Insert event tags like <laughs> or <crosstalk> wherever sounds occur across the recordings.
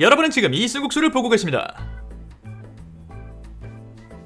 여러분은 지금 이승국수를 보고 계십니다.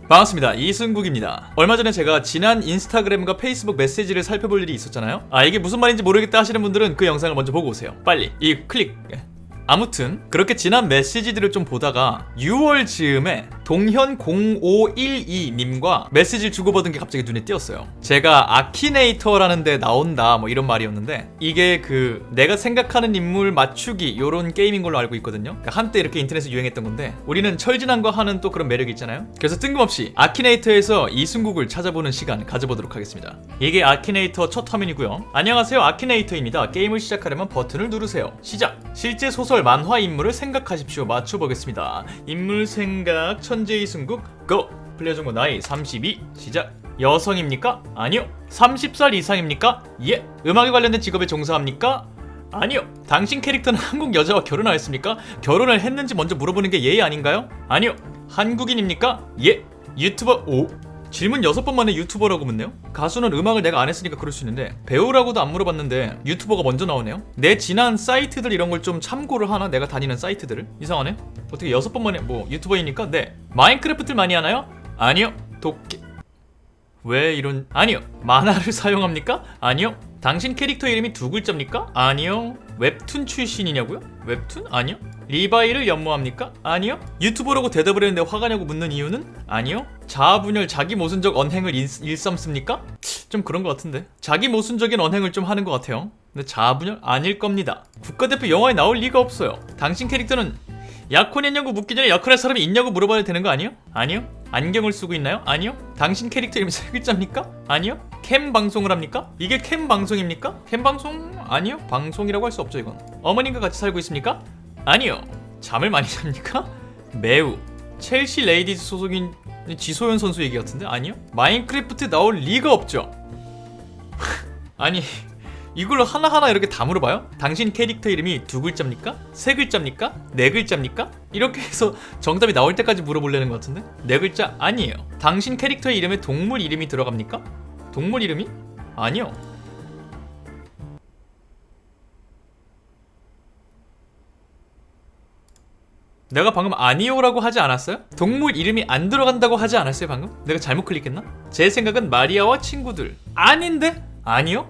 반갑습니다. 이승국입니다. 얼마 전에 제가 지난 인스타그램과 페이스북 메시지를 살펴볼 일이 있었잖아요. 아 이게 무슨 말인지 모르겠다 하시는 분들은 그 영상을 먼저 보고 오세요. 빨리 이 클릭. 예. 아무튼 그렇게 지난 메시지들을 좀 보다가 6월 즈음에 동현 0512님과 메시지를 주고받은 게 갑자기 눈에 띄었어요. 제가 아키네이터라는 데 나온다 뭐 이런 말이었는데 이게 그 내가 생각하는 인물 맞추기 요런 게임인 걸로 알고 있거든요. 그러니까 한때 이렇게 인터넷에 유행했던 건데 우리는 철진한과 하는 또 그런 매력이 있잖아요. 그래서 뜬금없이 아키네이터에서 이승국을 찾아보는 시간 가져보도록 하겠습니다. 이게 아키네이터 첫 화면이고요. 안녕하세요 아키네이터입니다. 게임을 시작하려면 버튼을 누르세요. 시작. 실제 소설 만화 인물을 생각하십시오. 맞춰보겠습니다. 인물 생각 천재 이승국 고. 플레이어 나이 32 시작. 여성입니까? 아니요. 30살 이상입니까? 예. 음악에 관련된 직업에 종사합니까? 아니요. 당신 캐릭터는 <laughs> 한국 여자와 결혼하였습니까? 결혼을 했는지 먼저 물어보는 게 예의 아닌가요? 아니요. 한국인입니까? 예. 유튜버 오. 질문 여섯 번 만에 유튜버라고 묻네요. 가수는 음악을 내가 안 했으니까 그럴 수 있는데 배우라고도 안 물어봤는데 유튜버가 먼저 나오네요. 내 지난 사이트들 이런 걸 좀 참고를 하나 내가 다니는 사이트들을 이상하네. 어떻게 여섯 번 만에 뭐 유튜버이니까 네. 마인크래프트를 많이 하나요? 아니요. 도끼 왜 이런 아니요 만화를 <laughs> 사용합니까? 아니요 당신 캐릭터 이름이 두 글자입니까? 아니요 웹툰 출신이냐고요? 웹툰? 아니요 리바이를 연모합니까? 아니요 유튜버라고 대답을 했는데 화가 나고 묻는 이유는? 아니요 자아분열 자기 모순적 언행을 일, 일삼습니까? 좀 그런 것 같은데 자기 모순적인 언행을 좀 하는 것 같아요 근데 자아분열? 아닐 겁니다 국가대표 영화에 나올 리가 없어요 당신 캐릭터는 약혼했냐고 묻기 전에 약혼할 사람이 있냐고 물어봐야 되는 거 아니요? 아니요 안경을 쓰고 있나요? 아니요. 당신 캐릭터 이름이 세 글자입니까? 아니요. 캠 방송을 합니까? 이게 캠 방송입니까? 캠 방송 아니요. 방송이라고 할 수 없죠 이건. 어머님과 같이 살고 있습니까? 아니요. 잠을 많이 잡니까? 매우. 첼시 레이디즈 소속인 지소연 선수 얘기 같은데 아니요. 마인크래프트 나올 리가 없죠. <laughs> 아니 이걸로 하나하나 이렇게 다 물어봐요? 당신 캐릭터 이름이 두 글자입니까? 세 글자입니까? 네 글자입니까? 이렇게 해서 정답이 나올 때까지 물어보려는 것 같은데? 네 글자 아니에요. 당신 캐릭터의 이름에 동물 이름이 들어갑니까? 동물 이름이? 아니요. 내가 방금 아니요라고 하지 않았어요? 동물 이름이 안 들어간다고 하지 않았어요 방금? 내가 잘못 클릭했나? 제 생각은 마리아와 친구들 아닌데? 아니요?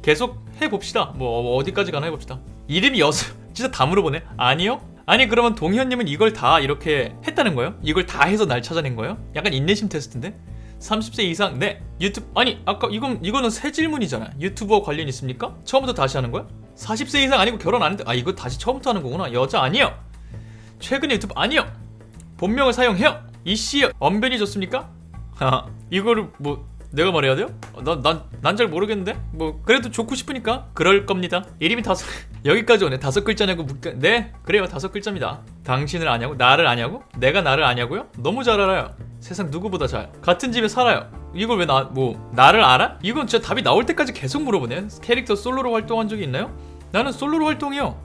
계속 해봅시다. 뭐 어디까지 가나 해봅시다. 이름이 여섯 진짜 다 물어보네. 아니요? 아니 그러면 동현님은 이걸 다 이렇게 했다는 거예요? 이걸 다 해서 날 찾아낸 거예요? 약간 인내심 테스트인데? 30세 이상 네 유튜브 아니 아까 이건 이거는 새 질문이잖아 유튜버 관련 있습니까? 처음부터 다시 하는 거야? 40세 이상 아니고 결혼 안 했는데 아 이거 다시 처음부터 하는 거구나 여자 아니요 최근에 유튜브 아니요 본명을 사용해요 이씨 언변이 좋습니까? 하 <laughs> 이거를 뭐 내가 말해야 돼요? 난난 잘 모르겠는데 뭐 그래도 좋고 싶으니까 그럴 겁니다. 이름이 다섯 <laughs> 여기까지 오네 다섯 글자냐고 묻가 네 그래요 다섯 글자입니다. 당신을 아냐고 나를 아냐고 내가 나를 아냐고요? 너무 잘 알아요. 세상 누구보다 잘 같은 집에 살아요. 이걸 왜 나 뭐 나를 알아? 이건 진짜 답이 나올 때까지 계속 물어보네. 캐릭터 솔로로 활동한 적이 있나요? 나는 솔로로 활동해요.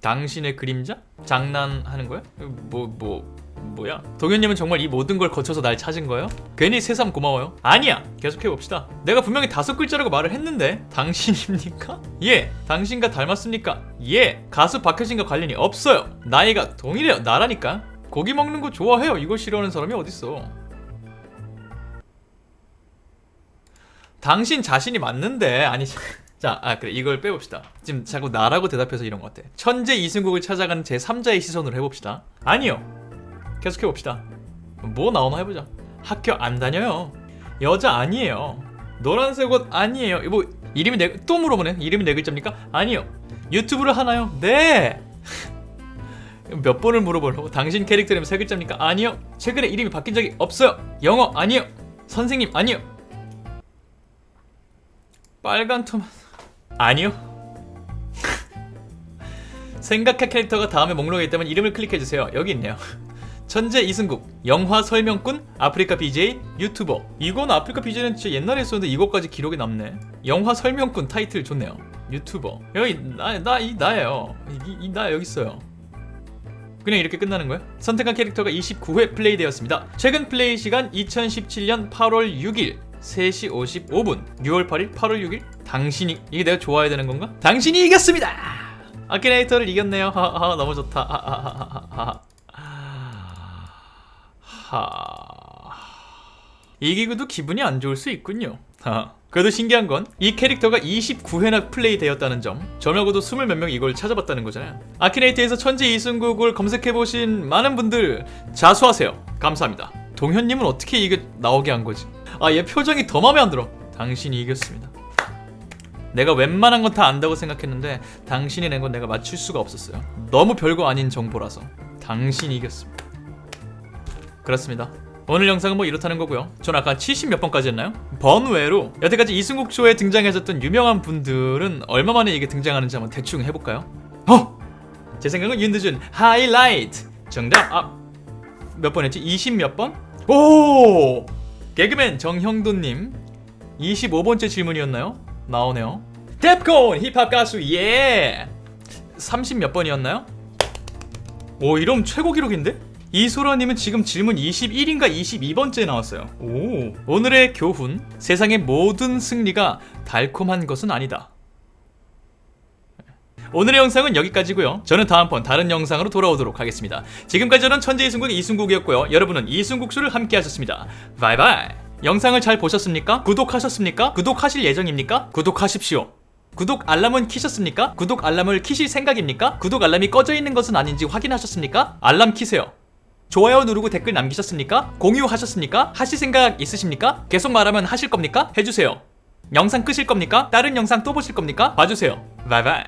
당신의 그림자? 장난하는 거야? 뭐, 뭐, 뭐야? 동현님은 정말 이 모든 걸 거쳐서 날 찾은 거예요? 괜히 새삼 고마워요. 아니야! 계속해봅시다. 내가 분명히 다섯 글자라고 말을 했는데, 당신입니까? <laughs> 예! 당신과 닮았습니까? 예! 가수 박효신과 관련이 없어요! 나이가 동일해요. 나라니까. 고기 먹는 거 좋아해요. 이걸 싫어하는 사람이 어딨어. 당신 자신이 맞는데, 아니. <laughs> 자, 아 그래 이걸 빼봅시다. 지금 자꾸 나라고 대답해서 이런 것 같아. 천재 이승국을 찾아가는 제 3자의 시선으로 해봅시다. 아니요. 계속 해 봅시다. 뭐 나오나 해보자. 학교 안 다녀요. 여자 아니에요. 노란색 옷 아니에요. 뭐 이름이 네, 또 물어보네. 이름이 네 글자입니까? 아니요. 유튜브를 하나요? 네. <laughs> 몇 번을 물어보려고? 당신 캐릭터 이름 세 글자입니까? 아니요. 최근에 이름이 바뀐 적이 없어요. 영어 아니요. 선생님 아니요. 빨간 토마토 아니요. <laughs> 생각할 캐릭터가 다음에 목록에 있다면 이름을 클릭해주세요. 여기 있네요. <laughs> 천재 이승국, 영화 설명꾼, 아프리카 BJ, 유튜버. 이건 아프리카 BJ는 진짜 옛날에 했었는데 이것까지 기록에 남네. 영화 설명꾼 타이틀 좋네요. 유튜버. 여기 나, 나, 이 나예요. 이, 이, 나 여기 있어요. 그냥 이렇게 끝나는 거야? 선택한 캐릭터가 29회 플레이되었습니다. 최근 플레이 시간 2017년 8월 6일 3시 55분 6월 8일 8월 6일 당신이 이게 내가 좋아야 되는 건가? 당신이 이겼습니다! 아키네이터를 이겼네요. 하하 너무 좋다. 하하하하 하 이기고도 기분이 안 좋을 수 있군요. 하. 그래도 신기한 건 이 캐릭터가 29회나 플레이 되었다는 점. 저하고도 스물 몇명 이걸 찾아봤다는 거잖아요. 아키네이트에서 천재 이승국을 검색해보신 많은 분들 자수하세요. 감사합니다. 동현님은 어떻게 이게 나오게 한 거지 아 얘 표정이 더 마음에 안 들어 당신이 이겼습니다 내가 웬만한 건 다 안다고 생각했는데 당신이 낸 건 내가 맞출 수가 없었어요 너무 별거 아닌 정보라서 당신이 이겼습니다 그렇습니다 오늘 영상은 뭐 이렇다는 거고요. 전 아까 70 몇 번까지 했나요? 번외로 여태까지 이승국 쇼에 등장하셨던 유명한 분들은 얼마 만에 이게 등장하는지 한번 대충 해볼까요? 어! 제 생각은 윤두준 하이라이트 정답 아 몇 번 했지? 20 몇 번? 오! 개그맨 정형돈님 25번째 질문이었나요? 나오네요. 뎁콘 힙합 가수 예! 30 몇 번이었나요? 오 이러면 최고 기록인데? 이소라님은 지금 질문 21인가 22번째 나왔어요. 오. 오늘의 교훈: 세상의 모든 승리가 달콤한 것은 아니다. 오늘의 영상은 여기까지고요. 저는 다음번 다른 영상으로 돌아오도록 하겠습니다. 지금까지 저는 천재 이승국 이승국이었고요. 여러분은 이승국쇼를 함께 하셨습니다. 바이바이. 영상을 잘 보셨습니까? 구독하셨습니까? 구독하실 예정입니까? 구독하십시오. 구독 알람은 키셨습니까? 구독 알람을 키실 생각입니까? 구독 알람이 꺼져 있는 것은 아닌지 확인하셨습니까? 알람 키세요. 좋아요 누르고 댓글 남기셨습니까? 공유하셨습니까? 하실 생각 있으십니까? 계속 말하면 하실 겁니까? 해주세요. 영상 끄실 겁니까? 다른 영상 또 보실 겁니까? 봐주세요. 바이바이.